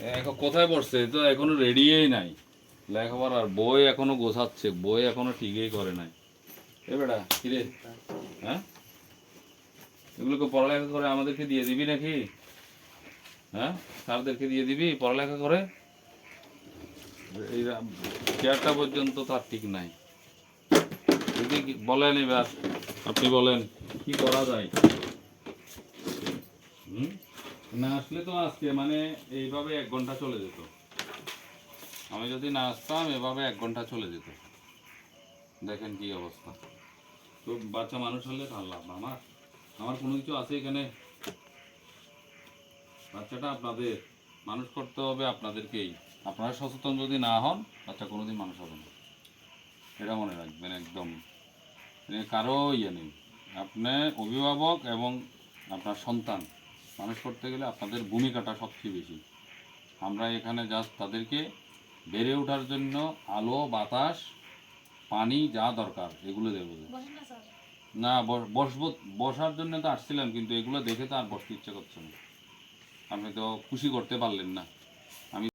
এখন কোথায় পড়ছে? তো এখনও রেডিই নাই। লেখাপড়ার বই এখনও গোছাচ্ছে। বই এখনও ঠিকই করে নাই। এ বেটা কিরে হ্যাঁ? এগুলোকে পড়ালেখা করে আমাদেরকে দিয়ে দিবি নাকি? হ্যাঁ? স্যারদেরকে দিয়ে দিবি পড়ালেখা করে? এই চেয়ারটা পর্যন্ত তার ঠিক নাই। যদি বলেন এবার। আপনি বলেন, কি করা যায়? হুম? না আসলে তো আজকে মানে এইভাবে এক ঘণ্টা চলে যেত। আমি যদি না আসতাম, এভাবে এক ঘণ্টা চলে যেত। দেখেন কি অবস্থা। তো বাচ্চা মানুষ হলে তার লাভ আমার আমার কোনো কিছু আছে এখানে? বাচ্চাটা আপনাদের, মানুষ করতে হবে আপনাদেরকেই। আপনারা সচেতন যদি না হন, বাচ্চা কোনোদিন মানুষ হবে না। এটা মনে রাখবেন একদম। কারও ইয়ে নেই। আপনি অভিভাবক এবং আপনার সন্তান। মানুষ করতে গেলে আপনাদের ভূমিকাটা সবচেয়ে বেশি। আমরা এখানে জাস্ট তাদেরকে বেড়ে ওঠার জন্য আলো বাতাস পানি যা দরকার এগুলো দেবো। না বসবো বসার জন্য তো আসছিলাম কিন্তু এগুলো দেখে তো আর বসতে ইচ্ছে করছে না। আপনি তো খুশি করতে পারলেন না।